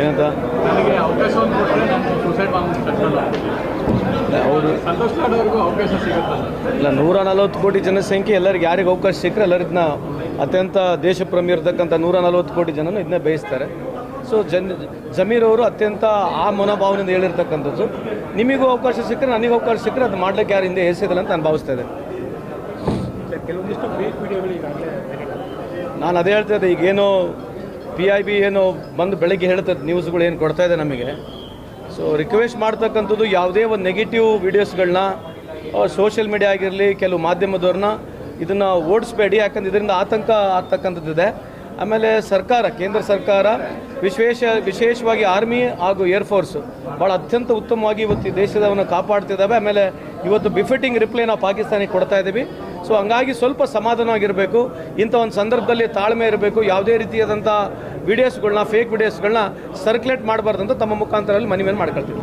ಏನಂತ? ನನಗೆ ಅವಕಾಶವನ್ನು ಕೊಟ್ಟರೆ ನಾನು ಸೂಸೈಡ್ ಅವರು ಸಂತೋಷ್ ಲಾಡ್ ಅವ್ರಿಗೂ ಅವಕಾಶ ಸಿಗುತ್ತೆ? ಇಲ್ಲ ನೂರ ನಲವತ್ತು ಕೋಟಿ ಜನಸಂಖ್ಯೆ ಎಲ್ಲರಿಗೆ ಯಾರಿಗೆ ಅವಕಾಶ ಸಿಕ್ಕರೆ ಇದನ್ನ ಅತ್ಯಂತ ದೇಶಪ್ರೇಮಿ ಇರತಕ್ಕಂಥ ನೂರ ನಲವತ್ತು ಕೋಟಿ ಜನನು ಇದನ್ನ ಬೇಯಿಸ್ತಾರೆ. ಸೊ ಜನ್ ಜಮೀರ್ ಅವರು ಅತ್ಯಂತ ಆ ಮನೋಭಾವನೆಯಿಂದ ಹೇಳಿರ್ತಕ್ಕಂಥದ್ದು. ನಿಮಗೂ ಅವಕಾಶ ಸಿಕ್ಕರೆ ನನಗೆ ಅವಕಾಶ ಸಿಕ್ಕರೆ ಅದು ಮಾಡ್ಲಿಕ್ಕೆ ಯಾರು ಹಿಂದೆ ಎಸೆದಿಲ್ಲ ಅಂತ ನಾನು ಭಾವಿಸ್ತಾ ಇದ್ದೆ ನಾನು ಅದೇ ಹೇಳ್ತಾ ಇದ್ದೆ ಈಗೇನೋ ಪಿ ಐ ಬಿ ಏನು ಬಂದು ಬೆಳಗ್ಗೆ ಹೇಳ್ತದೆ ನ್ಯೂಸ್ಗಳು ಏನು ಕೊಡ್ತಾ ಇದೆ ನಮಗೆ. ಸೊ ರಿಕ್ವೆಸ್ಟ್ ಮಾಡ್ತಕ್ಕಂಥದ್ದು ಯಾವುದೇ ಒಂದು ನೆಗೆಟಿವ್ ವೀಡಿಯೋಸ್ಗಳನ್ನ ಸೋಷಿಯಲ್ ಮೀಡಿಯಾ ಆಗಿರಲಿ, ಕೆಲವು ಮಾಧ್ಯಮದವ್ರನ್ನ ಇದನ್ನು ಓಡಿಸ್ಬೇಡಿ, ಯಾಕಂದ್ರೆ ಇದರಿಂದ ಆತಂಕ ಆಗ್ತಕ್ಕಂಥದ್ದಿದೆ. ಆಮೇಲೆ ಸರ್ಕಾರ, ಕೇಂದ್ರ ಸರ್ಕಾರ ವಿಶೇಷ ವಿಶೇಷವಾಗಿ ಆರ್ಮಿ ಹಾಗೂ ಏರ್ಫೋರ್ಸ್ ಭಾಳ ಅತ್ಯಂತ ಉತ್ತಮವಾಗಿ ಇವತ್ತು ಈ ದೇಶದವನ್ನು ಕಾಪಾಡ್ತಿದ್ದಾವೆ ಆಮೇಲೆ ಇವತ್ತು ಬಿಫಿಟಿಂಗ್ ರಿಪ್ಲೈ ನಾವು ಪಾಕಿಸ್ತಾನಿಗೆ ಕೊಡ್ತಾ ಇದ್ದೀವಿ ಸೊ ಹಂಗಾಗಿ ಸ್ವಲ್ಪ ಸಮಾಧಾನವಾಗಿರಬೇಕು ಇಂಥ ಒಂದು ಸಂದರ್ಭದಲ್ಲಿ ತಾಳ್ಮೆ ಇರಬೇಕು. ಯಾವುದೇ ರೀತಿಯಾದಂಥ ವಿಡಿಯೋಸ್ಗಳನ್ನ ಫೇಕ್ ವಿಡಿಯೋಸ್ಗಳನ್ನ ಸರ್ಕ್ಯುಲೇಟ್ ಮಾಡಬಾರ್ದಂತ ಅಂತ ತಮ್ಮ ಮುಖಾಂತರಲ್ಲಿ ಮೇಲೆ ಮಾಡ್ಕೊಳ್ತೀವಿ